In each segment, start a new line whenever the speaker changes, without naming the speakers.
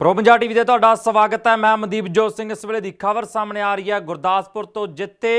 Pro Punjab TV ਤੇ ਤੁਹਾਡਾ ਸਵਾਗਤ ਹੈ। ਮੈਂ ਮਨਦੀਪ ਜੋਤ ਸਿੰਘ। ਇਸ ਵੇਲੇ ਦੀ ਖਬਰ ਸਾਹਮਣੇ ਆ ਰਹੀ ਹੈ। ਗੁਰਦਾਸਪੁਰ ਤੋਂ ਜਿੱਥੇ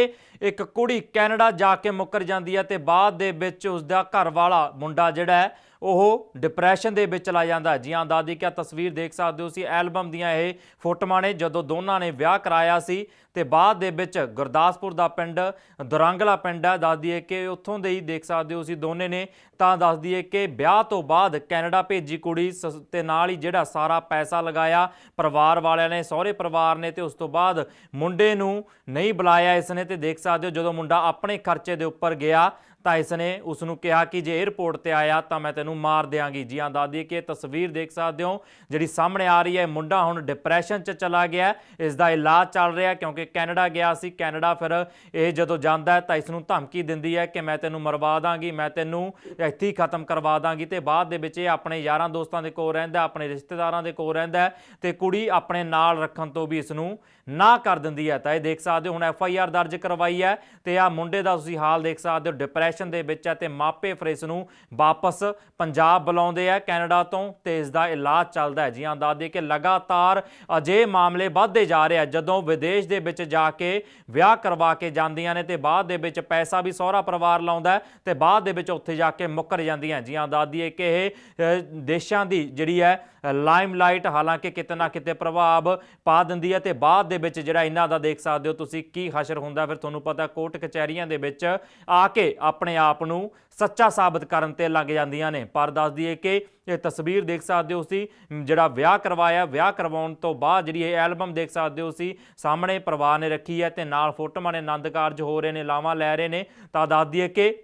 ਇੱਕ ਕੁੜੀ ਕੈਨੇਡਾ ਜਾ ਕੇ ਮੁੱਕਰ ਜਾਂਦੀ ਹੈ ਤੇ ਬਾਅਦ ਦੇ ਵਿੱਚ ਉਸ ਦਾ ਘਰ ਵਾਲਾ ਮੁੰਡਾ ਜਿਹੜਾ ਹੈ ਉਹ ਡਿਪਰੈਸ਼ਨ ਦੇ ਵਿੱਚ ਚਲਾ ਜਾਂਦਾ ਜੀ ਹਾਂ ਦਾਦੀ ਕਿਆ ਤਸਵੀਰ ਦੇਖ ਸਕਦੇ ਹੋ ਸੀ ਐਲਬਮ ਦੀਆਂ ਇਹ ਫੋਟੋਆਂ ਨੇ, ਜਦੋਂ ਦੋਨਾਂ ਨੇ ਵਿਆਹ ਕਰਾਇਆ ਸੀ ਤੇ ਬਾਅਦ ਦੇ ਵਿੱਚ ਗੁਰਦਾਸਪੁਰ ਦਾ ਪਿੰਡ, ਦੁਰੰਗਲਾ ਪਿੰਡ ਹੈ। ਦੱਸ ਦਈਏ ਕਿ ਉੱਥੋਂ ਦੇ ਹੀ ਦੇਖ ਸਕਦੇ ਹੋ ਸੀ ਦੋਨੇ ਨੇ। ਤਾਂ ਦੱਸ ਦਈਏ ਕਿ ਵਿਆਹ ਤੋਂ ਬਾਅਦ ਕੈਨੇਡਾ ਭੇਜੀ ਕੁੜੀ, ਸ- ਤੇ ਨਾਲ ਹੀ ਜਿਹੜਾ ਸਾਰਾ ਪੈਸਾ ਲਗਾਇਆ, ਪਰਿਵਾਰ ਵਾਲਿਆਂ ਨੇ, ਸਹੁਰੇ ਪਰਿਵਾਰ ਨੇ ਤੇ ਉਸ ਤੋਂ ਬਾਅਦ ਮੁੰਡੇ ਨੂੰ ਨਹੀਂ ਬੁਲਾਇਆ ਇਸ ਨੇ। ਤੇ ਦੇਖ ਸਕਦੇ ਹੋ ਜਦੋਂ ਮੁੰਡਾ ਆਪਣੇ ਖਰਚੇ ਦੇ ਉੱਪਰ ਗਿਆ ਤਾਂ ਇਸ ਨੇ ਉਸ ਨੂੰ ਕਿਹਾ ਕਿ ਜੇ 에ਅਰਪੋਰਟ ਤੇ ਆਇਆ ਤਾਂ ਮੈਂ ਤੈਨੂੰ ਮਾਰ ਦਿਆਂਗੀ। ਜੀ ਹਾਂ ਦਾਦੀ ਕਿ ਇਹ ਤਸਵੀਰ ਦੇਖ ਸਕਦੇ ਹੋ, ਜਿਹੜੀ ਸਾਹਮਣੇ ਆ ਰਹੀ ਹੈ। ਮੁੰਡਾ ਹੁਣ ਡਿਪਰੈਸ਼ਨ 'ਚ ਚਲਾ ਗਿਆ ਇਸ ਦਾ ਇਲਾਜ ਚੱਲ ਰਿਹਾ ਕਿਉਂਕਿ ਕੈਨੇਡਾ ਗਿਆ ਸੀ। ਕੈਨੇਡਾ ਫਿਰ ਇਹ ਜਦੋਂ ਜਾਂਦਾ ਹੈ ਤਾਂ ਇਸ ਨੂੰ ਧਮਕੀ ਦਿੰਦੀ ਹੈ ਕਿ ਮੈਂ ਤੈਨੂੰ ਮਰਵਾ ਦਾਂਗੀ, ਮੈਂ ਤੈਨੂੰ ਇੱਥੇ ਹੀ ਖਤਮ ਕਰਵਾ ਦਾਂਗੀ। ਤੇ ਬਾਅਦ ਦੇ ਵਿੱਚ ਇਹ ਆਪਣੇ ਯਾਰਾਂ ਦੋਸਤਾਂ ਦੇ ਕੋਲ ਰਹਿੰਦਾ ਆਪਣੇ ਰਿਸ਼ਤੇਦਾਰਾਂ ਦੇ ਕੋਲ ਰਹਿੰਦਾ ਹੈ ਤੇ ਕੁੜੀ ਆਪਣੇ ਨਾਲ ਰੱਖਣ ਤੋਂ ਵੀ ਇਸ ਨੂੰ ਨਾ ਕਰ ਦਿੰਦੀ ਹੈ। ਤਾਂ ਇਹ ਦੇਖ ਸਕਦੇ ਹੋ, ਹੁਣ ਐਫ ਆਈ ਆਰ ਦਰਜ ਕਰਵਾਈ ਹੈ ਤੇ ਆ ਮੁੰਡੇ ਦਾ ਤੁਸੀਂ ਹਾਲ ਦੇਖ ਸਕਦੇ ਹੋ ਡਿਪਰੈਸ਼ਨ ਦੇ ਵਿੱਚ ਹੈ ਤੇ ਮਾਪੇ ਫਿਰ ਇਸ ਨੂੰ ਵਾਪਸ ਪੰਜਾਬ ਬੁਲਾਉਂਦੇ ਆ। ਕੈਨੇਡਾ ਤੋਂ ਤੇ ਇਸ ਦਾ ਇਲਾਜ ਚੱਲਦਾ ਹੈ। ਜੀ ਹਾਂ, ਦੱਸ ਦਈਏ ਕਿ ਲਗਾਤਾਰ ਅਜੇ ਮਾਮਲੇ ਵੱਧਦੇ ਜਾ ਰਹੇ ਆ। ਜਦੋਂ ਵਿਦੇਸ਼ ਦੇ ਵਿੱਚ ਜਾ ਕੇ ਵਿਆਹ ਕਰਵਾ ਕੇ ਜਾਂਦੀਆਂ ਨੇ ਤੇ ਬਾਅਦ ਦੇ ਵਿੱਚ ਪੈਸਾ ਵੀ ਸਹੁਰਾ ਪਰਿਵਾਰ ਲਾਉਂਦਾ ਹੈ ਤੇ ਬਾਅਦ ਦੇ ਵਿੱਚ ਉੱਥੇ ਜਾ ਕੇ ਮੁੱਕਰ ਜਾਂਦੀਆਂ ਜੀ ਹਾਂ, ਦੱਸ ਦਈਏ ਕਿ ਇਹ ਦੇਸ਼ਾਂ ਦੀ ਜਿਹੜੀ ਹੈ ਲਾਈਮਲਾਈਟ ਹਾਲਾਂਕਿ ਕਿਤੇ ਨਾ ਕਿਤੇ ਪ੍ਰਭਾਵ ਪਾ ਦਿੰਦੀ ਹੈ ਤੇ ਬਾਅਦ ਦੇ ਵਿੱਚ ਜਿਹੜਾ ਇਹਨਾਂ ਦਾ ਦੇਖ ਸਕਦੇ ਹੋ ਤੁਸੀਂ ਕੀ ਹਸ਼ਰ ਹੁੰਦਾ। ਫਿਰ ਤੁਹਾਨੂੰ ਪਤਾ ਕੋਰਟ ਕਚਹਿਰੀਆਂ ਦੇ ਵਿੱਚ ਆ ਕੇ ਆਪਣੇ ਆਪ ਨੂੰ ਸੱਚਾ ਸਾਬਤ ਕਰਨ ਤੇ ਲੱਗ ਜਾਂਦੀਆਂ ਨੇ। ਪਰ ਦੱਸ ਦਈਏ ਕਿ ਇਹ ਤਸਵੀਰ ਦੇਖ ਸਕਦੇ ਹੋ ਸੀ ਜਿਹੜਾ ਵਿਆਹ ਕਰਵਾਇਆ, ਵਿਆਹ ਕਰਵਾਉਣ ਤੋਂ ਬਾਅਦ ਜਿਹੜੀ ਇਹ ਐਲਬਮ ਦੇਖ ਸਕਦੇ ਹੋ ਸੀ ਸਾਹਮਣੇ ਪਰਿਵਾਰ ਨੇ ਰੱਖੀ ਹੈ ਤੇ ਨਾਲ ਫੋਟੋਆਂ ਨੇ ਆਨੰਦ ਕਾਰਜ ਹੋ ਰਹੇ ਨੇ, ਲਾਵਾਂ ਲੈ ਰਹੇ ਨੇ। ਤਾਂ ਦੱਸ ਦਈਏ ਕਿ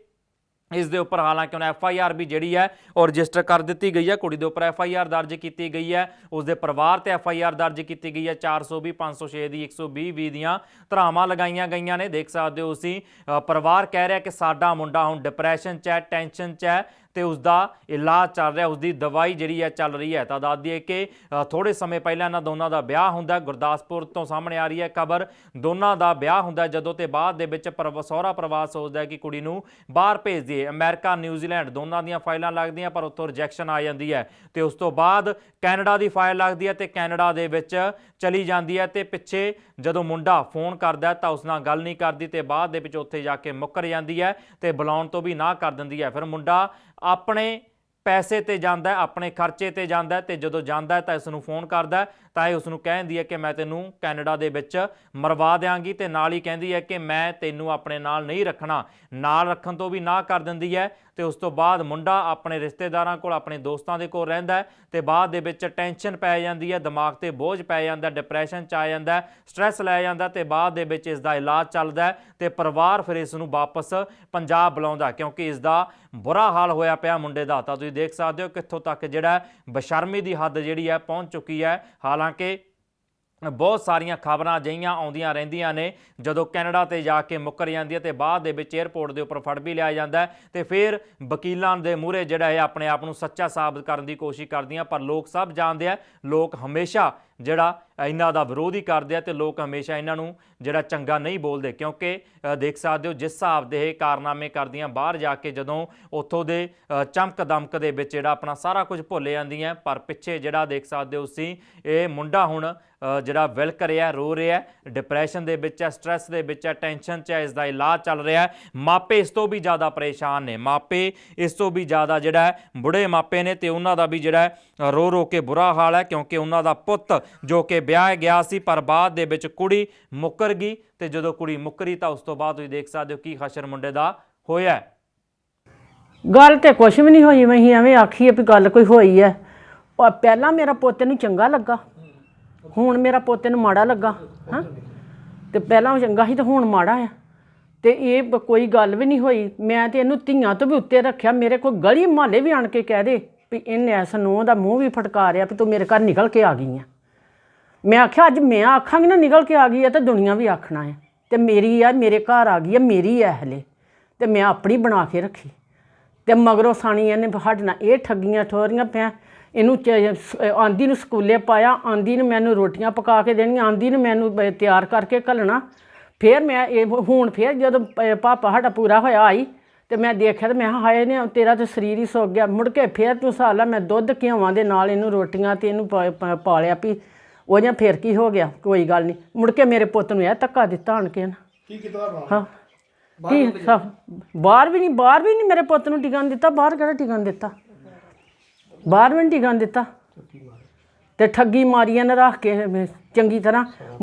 ਇਸ ਦੇ ਉੱਪਰ ਹਾਲਾਂਕਿ ਉਹਨਾਂ ਐਫ ਆਈ ਆਰ ਵੀ ਜਿਹੜੀ ਹੈ ਉਹ ਰਜਿਸਟਰ ਕਰ ਦਿੱਤੀ ਗਈ ਹੈ। ਕੁੜੀ ਦੇ ਉੱਪਰ ਐਫ ਆਈ ਆਰ ਦਰਜ ਕੀਤੀ ਗਈ ਹੈ। ਉਸ ਦੇ ਪਰਿਵਾਰ ਤੇ ਐਫ ਆਈ ਆਰ ਦਰਜ ਕੀਤੀ ਗਈ ਹੈ। 420 506 ਦੀ 120 ਵੀ ਦੀਆਂ ਧਰਾਵਾਂ ਲਗਾਈਆਂ ਗਈਆਂ ਨੇ। ਦੇਖ ਸਕਦੇ ਹੋ ਤੁਸੀਂ ਪਰਿਵਾਰ ਕਹਿ ਰਿਹਾ ਕਿ ਸਾਡਾ ਮੁੰਡਾ ਹੁਣ ਡਿਪਰੈਸ਼ਨ 'ਚ ਹੈ ਟੈਨਸ਼ਨ 'ਚ ਹੈ। ਤੇ ਉਸ ਦਾ ਇਲਾਜ ਚੱਲ ਰਿਹਾ ਉਸ ਦੀ ਦਵਾਈ ਜਿਹੜੀ ਹੈ ਚੱਲ ਰਹੀ ਹੈ। ਤਾਂ ਦੱਸ ਦਈਏ ਕਿ ਅ, ਥੋੜੇ ਸਮੇਂ ਪਹਿਲਾਂ ਇਹਨਾਂ ਦੋਨਾਂ ਦਾ ਵਿਆਹ ਹੁੰਦਾ। ਗੁਰਦਾਸਪੁਰ ਤੋਂ ਸਾਹਮਣੇ ਆ ਰਹੀ ਹੈ ਖਬਰ। ਦੋਨਾਂ ਦਾ ਵਿਆਹ ਹੁੰਦਾ ਜਦੋਂ ਤੇ ਬਾਅਦ ਦੇ ਵਿੱਚ ਪਰਿਵ- ਸਹੁਰਾ ਪਰਿਵਾਰ ਸੋਚਦਾ ਹੈ ਕਿ ਕੁੜੀ ਨੂੰ ਬਾਹਰ ਭੇਜ ਦਈਏ। ਅਮਰੀਕਾ ਨਿਊਜ਼ੀਲੈਂਡ ਦੋਨਾਂ ਦੀਆਂ ਫਾਈਲਾਂ ਲੱਗਦੀਆਂ ਪਰ ਉੱਥੋਂ ਰਿਜੈਕਸ਼ਨ ਆ ਜਾਂਦੀ ਹੈ। ਤੇ ਉਸ ਤੋਂ ਬਾਅਦ ਕੈਨੇਡਾ ਦੀ ਫਾਈਲ ਲੱਗਦੀ ਹੈ ਤੇ ਕੈਨੇਡਾ ਦੇ ਵਿੱਚ ਚਲੀ ਜਾਂਦੀ ਹੈ। ਤੇ ਪਿੱਛੇ ਜਦੋਂ ਮੁੰਡਾ ਫੋਨ ਕਰਦਾ ਤਾਂ ਉਸ ਨਾਲ ਗੱਲ ਨਹੀਂ ਕਰਦੀ ਤੇ ਬਾਅਦ ਦੇ ਵਿੱਚ ਉੱਥੇ ਜਾ ਕੇ ਮੁੱਕਰ ਜਾਂਦੀ ਹੈ ਤੇ ਬੁਲਾਉਣ ਤੋਂ ਵੀ ਨਾ ਕਰ ਦਿੰਦੀ ਹੈ। ਫਿਰ ਮੁੰਡਾ ਆਪਣੇ ਪੈਸੇ ਤੇ ਜਾਂਦਾ ਆਪਣੇ ਖਰਚੇ ਤੇ ਜਾਂਦਾ ਹੈ ਤੇ ਜਦੋਂ ਜਾਂਦਾ ਤਾਂ ਇਸ ਨੂੰ ਫੋਨ ਕਰਦਾ ਤਾਂ ਇਹ ਉਸ ਨੂੰ ਕਹਿੰਦੀ ਹੈ ਕਿ ਮੈਂ ਤੈਨੂੰ ਕੈਨੇਡਾ ਦੇ ਵਿੱਚ ਮਰਵਾ ਦਿਆਂਗੀ ਤੇ ਨਾਲ ਹੀ ਕਹਿੰਦੀ ਹੈ ਕਿ ਮੈਂ ਤੈਨੂੰ ਆਪਣੇ ਨਾਲ ਨਹੀਂ ਰੱਖਣਾ। ਨਾਲ ਰੱਖਣ ਤੋਂ ਵੀ ਨਾ ਕਰ ਦਿੰਦੀ ਹੈ ਤੇ ਉਸ ਤੋਂ ਬਾਅਦ ਮੁੰਡਾ ਆਪਣੇ ਰਿਸ਼ਤੇਦਾਰਾਂ ਕੋਲ, ਆਪਣੇ ਦੋਸਤਾਂ ਦੇ ਕੋਲ ਰਹਿੰਦਾ ਹੈ ਤੇ ਬਾਅਦ ਦੇ ਵਿੱਚ ਟੈਨਸ਼ਨ ਪੈ ਜਾਂਦੀ ਹੈ, ਦਿਮਾਗ ਤੇ ਬੋਝ ਪੈ ਜਾਂਦਾ ਡਿਪਰੈਸ਼ਨ ਚ ਆ ਜਾਂਦਾ ਸਟ੍ਰੈਸ ਲੈ ਜਾਂਦਾ ਤੇ ਬਾਅਦ ਦੇ ਵਿੱਚ ਇਸ ਦਾ ਇਲਾਜ ਚੱਲਦਾ ਹੈ ਤੇ ਪਰਿਵਾਰ ਫਿਰ ਇਸ ਨੂੰ ਵਾਪਸ ਪੰਜਾਬ ਬੁਲਾਉਂਦਾ ਕਿਉਂਕਿ ਇਸ ਦਾ ਬੁਰਾ ਹਾਲ ਹੋਇਆ ਪਿਆ ਮੁੰਡੇ ਦਾ। ਤਾਂ ਤੁਸੀਂ ਦੇਖ ਸਕਦੇ ਹੋ ਕਿੱਥੋਂ ਤੱਕ ਜਿਹੜਾ ਬਸ਼ਰਮੀ ਦੀ ਹੱਦ ਜਿਹੜੀ ਹੈ ਪਹੁੰਚ ਚੁੱਕੀ ਹੈ। ਹਾਲਾਂਕਿ ਬਹੁਤ ਸਾਰੀਆਂ ਖਬਰਾਂ ਅਜਿਹੀਆਂ ਆਉਂਦੀਆਂ ਰਹਿੰਦੀਆਂ ਨੇ, ਜਦੋਂ ਕੈਨੇਡਾ ਤੇ ਜਾ ਕੇ ਮੁੱਕਰ ਜਾਂਦੀ ਹੈ ਤੇ ਬਾਅਦ ਦੇ ਵਿੱਚ 에ਅਰਪੋਰਟ ਦੇ ਉੱਪਰ ਫੜ ਵੀ ਲਿਆ ਜਾਂਦਾ ਹੈ ਤੇ ਫਿਰ ਵਕੀਲਾਂ ਦੇ ਮੂਹਰੇ ਜਿਹੜਾ ਹੈ ਆਪਣੇ ਆਪ ਨੂੰ ਸੱਚਾ ਸਾਬਤ ਕਰਨ ਦੀ ਕੋਸ਼ਿਸ਼ ਕਰਦੀਆਂ, ਪਰ ਲੋਕ ਸਭ ਜਾਣਦੇ ਆ, ਲੋਕ ਹਮੇਸ਼ਾ ਜਿਹੜਾ ਇਹਨਾਂ ਦਾ ਵਿਰੋਧ ਹੀ ਕਰਦੇ ਆ ਤੇ ਲੋਕ ਹਮੇਸ਼ਾ ਇਹਨਾਂ ਨੂੰ ਜਿਹੜਾ ਚੰਗਾ ਨਹੀਂ ਬੋਲਦੇ, ਕਿਉਂਕਿ ਦੇਖ ਸਕਦੇ ਹੋ ਜਿਸ ਹਿਸਾਬ ਦੇ ਇਹ ਕਾਰਨਾਮੇ ਕਰਦੀਆਂ ਬਾਹਰ ਜਾ ਕੇ ਜਦੋਂ ਉੱਥੋਂ ਦੇ ਚਮਕ ਦਮਕ ਦੇ ਵਿੱਚ ਜਿਹੜਾ ਆਪਣਾ ਸਾਰਾ ਕੁਝ ਭੁੱਲ ਜਾਂਦੀਆਂ, ਪਰ ਪਿੱਛੇ ਜਿਹੜਾ ਦੇਖ ਸਕਦੇ ਹੋ ਤੁਸੀਂ, ਇਹ ਮੁੰਡਾ ਹੁਣ ਜਿਹੜਾ ਵਿਲਕ ਰਿਹਾ, ਰੋ ਰਿਹਾ, ਡਿਪਰੈਸ਼ਨ ਦੇ ਵਿੱਚ ਹੈ, ਸਟ੍ਰੈਸ ਦੇ ਵਿੱਚ ਹੈ, ਟੈਨਸ਼ਨ 'ਚ ਹੈ, ਇਸ ਦਾ ਇਲਾਜ ਚੱਲ ਰਿਹਾ ਹੈ। ਮਾਪੇ ਇਸ ਤੋਂ ਵੀ ਜ਼ਿਆਦਾ ਪਰੇਸ਼ਾਨ ਨੇ। ਮਾਪੇ ਇਸ ਤੋਂ ਵੀ ਜ਼ਿਆਦਾ ਜਿਹੜਾ ਬੁੜੇ ਮਾਪੇ ਨੇ ਤੇ ਉਹਨਾਂ ਦਾ ਵੀ ਜਿਹੜਾ ਰੋ ਰੋ ਕੇ ਬੁਰਾ ਹਾਲ ਹੈ, ਕਿਉਂਕਿ ਉਹਨਾਂ ਦਾ ਪੁੱਤ ਜੋ ਕਿ ਵਿਆਹ ਗਿਆ ਸੀ, ਪਰ ਬਾਅਦ ਦੇ ਵਿੱਚ ਕੁੜੀ ਮੁੱਕਰ ਗਈ ਤੇ ਜਦੋਂ ਕੁੜੀ ਮੁੱਕਰੀ ਤਾਂ ਉਸ ਤੋਂ ਬਾਅਦ ਤੁਸੀਂ ਦੇਖ ਸਕਦੇ ਹੋ ਕੀ ਹਸ਼ਰ ਮੁੰਡੇ ਦਾ ਹੋਇਆ
ਗੱਲ ਤੇ ਕੁਛ ਵੀ ਨਹੀਂ ਹੋਈ, ਮੈਂ ਐਵੇਂ ਆਖੀਏ ਵੀ ਗੱਲ ਕੋਈ ਹੋਈ ਹੈ। ਉਹ ਪਹਿਲਾਂ ਮੇਰਾ ਪੋਤੇ ਨੂੰ ਚੰਗਾ ਲੱਗਾ, ਹੁਣ ਮੇਰਾ ਪੋਤੇ ਨੂੰ ਮਾੜਾ ਲੱਗਾ, ਹਾਂ? ਤੇ ਪਹਿਲਾਂ ਉਹ ਚੰਗਾ ਸੀ ਤੇ ਹੁਣ ਮਾੜਾ ਆ। ਤੇ ਇਹ ਬ- ਕੋਈ ਗੱਲ ਵੀ ਨਹੀਂ ਹੋਈ, ਮੈਂ ਤੇ ਇਹਨੂੰ ਧੀਆਂ ਤੋਂ ਵੀ ਉੱਤੇ ਰੱਖਿਆ, ਮੇਰੇ ਕੋਲ ਗਲੀ ਮਹੱਲੇ ਵੀ ਆਣ ਕੇ ਕਹਿ ਦੇ ਵੀ ਇਹਨੇ ਇਸ ਨੂੰਹ ਦਾ ਮੂੰਹ ਵੀ ਫਟਕਾਰਿਆ ਵੀ ਤੂੰ ਮੇਰੇ ਘਰ ਨਿਕਲ ਕੇ ਆ ਗਈ ਆ। ਮੈਂ ਆਖਿਆ, ਅੱਜ ਮੈਂ ਆਖਾਂਗੀ ਨਾ, ਨਿਕਲ ਕੇ ਆ ਗਈ ਆ ਤਾਂ ਦੁਨੀਆ ਵੀ ਆਖਣਾ ਹੈ। ਤੇ ਮੇਰੀ ਆ, ਮੇਰੇ ਘਰ ਆ ਗਈ ਹੈ, ਮੇਰੀ ਐ ਹਲੇ। ਤੇ ਮੈਂ ਆਪਣੀ ਬਣਾ ਕੇ ਰੱਖੀ। ਤੇ ਮਗਰੋਂ ਸਾਣੀ ਇਹਨੇ ਸਾਡੇ ਨਾਲ ਇਹ ਠੱਗੀਆਂ ਠੋਰੀਆਂ ਪਿਆ। ਇਹਨੂੰ ਚ- ਸ- ਆਂਦੀ ਨੂੰ ਸਕੂਲੇ ਪਾਇਆ, ਆਂਦੀ ਨੂੰ ਮੈਨੂੰ ਰੋਟੀਆਂ ਪਕਾ ਕੇ ਦੇਣੀਆਂ, ਆਂਦੀ ਨੂੰ ਮੈਨੂੰ ਤਿਆਰ ਕਰਕੇ ਘੱਲਣਾ। ਫਿਰ ਮੈਂ ਇਹ ਹੁਣ ਫਿਰ ਜਦੋਂ ਪ- ਪਾਪਾ ਸਾਡਾ ਪੂਰਾ ਹੋਇਆ ਆਈ, ਤੇ ਮੈਂ ਦੇਖਿਆ ਤੇ ਮੈਂ ਕਿਹਾ, ਹਾਏ ਨੇ ਤੇਰਾ ਤੇ ਸਰੀਰ ਹੀ ਸੁੱਕ ਗਿਆ। ਮੁੜ ਕੇ ਫੇਰ ਤੂੰ ਸਾਲਾ ਮੈਂ ਦੁੱਧ ਘਿਓਵਾਂ ਦੇ ਨਾਲ ਇਹਨੂੰ ਰੋਟੀਆਂ ਤੇ ਇਹਨੂੰ ਪਾਲਿਆ ਵੀ ਉਹ ਜਾਂ ਫੇਰ ਕੀ ਹੋ ਗਿਆ? ਕੋਈ ਗੱਲ ਨਹੀਂ। ਮੁੜ ਕੇ ਮੇਰੇ ਪੁੱਤ ਨੂੰ ਇਹ ਧੱਕਾ ਦਿੱਤਾ ਆਣ ਕੇ ਨਾ।
ਕੀ ਕੀਤਾ ਭਰਾ
ਹਾਂ। ਕੀ ਸਾ- ਬਾਹਰ ਵੀ ਨਹੀਂ ਬਾਹਰ ਵੀ ਨਹੀਂ ਮੇਰੇ ਪੁੱਤ ਨੂੰ ਟਿਕਣ ਦਿੱਤਾ। ਬਾਹਰ ਕਿਹੜਾ ਟਿਕਣ ਦਿੱਤਾ? ਬਾਹਰ ਵੀ ਨਹੀਂ ਟਿਕਣ ਦਿੱਤਾ। ਤੇ ਠੱਗੀ ਮਾਰੀਆਂ ਨੇ ਰੱਖ ਕੇ ਚੰਗੀ ਤਰ੍ਹਾਂ।